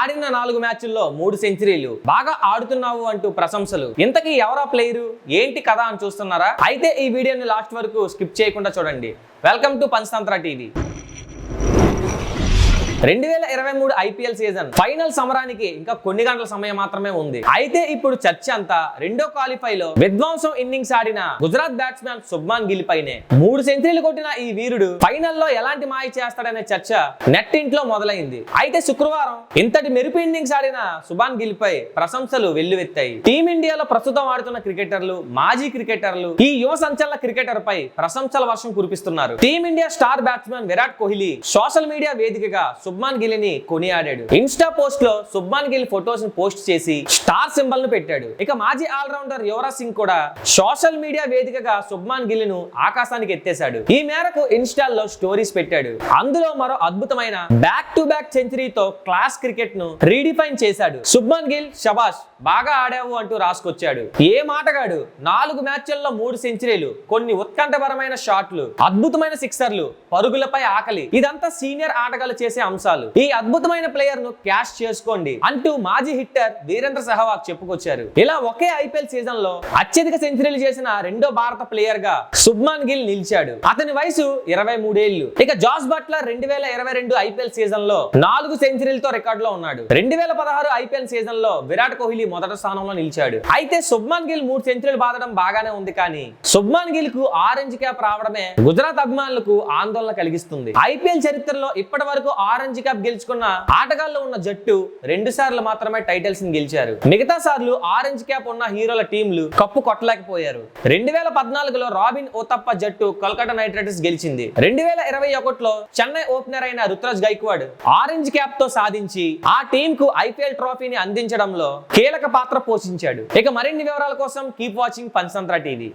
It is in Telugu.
ఆడిన నాలుగు మ్యాచ్ల్లో మూడు సెంచరీలు. బాగా ఆడుతున్నావు అంటూ ప్రశంసలు. ఇంతకీ ఎవరా ప్లేయరు? ఏంటి కదా అని చూస్తున్నారా? అయితే ఈ వీడియోని లాస్ట్ వరకు స్కిప్ చేయకుండా చూడండి. Welcome to Panchatantra TV. రెండు వేల ఇరవై మూడు ఐపీఎల్ సీజన్ ఫైనల్ సమరానికి ఇంకా కొన్ని గంటల సమయం మాత్రమే ఉంది. అయితే ఇప్పుడు చర్చ అంతా రెండో క్వాలిఫై లో విధ్వంసం ఇన్నింగ్స్ ఆడిన గుజరాత్ బ్యాట్స్మెన్ శుభ్మాన్ గిల్ పైనే మూడు సెంచరీలు కొట్టిన ఈ వీరుడు ఫైనల్లో ఎలాంటి మాయ చేస్తాడనే చర్చ నెట్ ఇంట్లో మొదలైంది. అయితే శుక్రవారం ఇంతటి మెరుపు ఇన్నింగ్స్ ఆడిన శుభాన్ గిల్ పై ప్రశంసలు వెల్లువెత్తాయి. టీమిండియాలో ప్రస్తుతం ఆడుతున్న క్రికెటర్లు మాజీ క్రికెటర్లు ఈ యువ సంచలన క్రికెటర్ పై ప్రశంసల వర్షం కురిపిస్తున్నారు. Team India star batsmen Virat Kohli social media వేదికగా శుభ్మాన్ గిలిని కొనియాడాడు. ఇన్స్టా పోస్ట్లో శుభ్మాన్ గిల్ ఫొటోస్ని పోస్ట్ చేసి స్టార్ సింబల్ను పెట్టాడు. ఇక మాజీ ఆల్రౌండర్ యువరాజ్ సింగ్ కూడా సోషల్ మీడియా వేదికగా శుభ్మాన్ గిల్ను ఆకాశానికి ఎత్తేశాడు. ఈ మేరకు ఇన్స్టాల్లో స్టోరీస్ పెట్టాడు. అందులో మరో అద్భుతమైన బ్యాక్ టు బ్యాక్ సెంచరీతో క్లాస్ క్రికెట్ను రీడిఫైన్ చేశాడు. శుభ్మాన్ గిల్ షబాష్ బాగా ఆడావు అంటూ రాసుకొచ్చాడు. ఏ మాటగాడు? నాలుగు మ్యాచ్ల్లో మూడు సెంచరీలు కొన్ని ఉత్కంఠపరమైన షాట్లు అద్భుతమైన సిక్సర్లు పరుగులపై ఆకలి. ఇదంతా సీనియర్ ఆటగాళ్ళు చేసే అంశాలు. ఈ అద్భుతమైన ప్లేయర్ను క్యాష్ చేసుకోండి అంటూ మాజీ హిట్టర్ వీరేంద్ర సెహ్వాగ్ చెప్పుకొచ్చారు. ఇలా ఒకే ఐపీఎల్ సీజన్లో అత్యధిక సెంచరీలు చేసిన రెండో భారత ప్లేయర్గా సుబ్మాన్ గిల్ నిలిచాడు. అతని వయసు ఇరవై మూడేళ్ళు ఇక జాస్ బట్లర్ రెండు వేల ఇరవై రెండు ఐపీఎల్ సీజన్లో నాలుగు సెంచరీలతో రికార్డ్లో ఉన్నాడు. రెండు వేల పదహారు ఐపీఎల్ సీజన్లో విరాట్ కోహ్లీ మొదటి స్థానంలో నిలిచాడు. అయితే శుభ్మాన్ గిల్ మూడు సెంచరీలు బాదడం బాగానే ఉంది కానీ సుబ్మాన్ గిల్కు ఆరెంజ్ క్యాప్ రావడమే గుజరాత్ అభిమానులకు ఆందోళన కలిగిస్తుంది. ఐపీఎల్ చరిత్రలో ఇప్పటి వరకు ఆరెంజ్ క్యాప్ గెలుచుకున్న ఆటగాళ్ళు ఉన్న జట్టు రెండు సార్లు మాత్రమే టైటిల్స్ని గెలిచారు. మిగతా సార్లు ఆరెంజ్ క్యాప్ ఉన్న హీరోల టీంలు కప్పు కొట్టలేకపోయారు. రెండు వేల పద్నాలుగులో రాబిన్ ఓతప్ప జట్టు కోల్కతా నైట్ రైడర్స్ గెలిచింది. రెండు వేల ఇరవై ఒకటిలో చెన్నై ఓపెనర్ అయిన రుతురాజ్ గైక్వాడ్ ఆరెంజ్ క్యాప్తో సాధించి ఆ టీం కు ఐపీఎల్ ట్రోఫీని అందించడంలో కీలక పాత్ర పోషించాడు. ఇక మరిన్ని వివరాల కోసం కీప్ వాచింగ్ పంచతంత్ర టీవీ.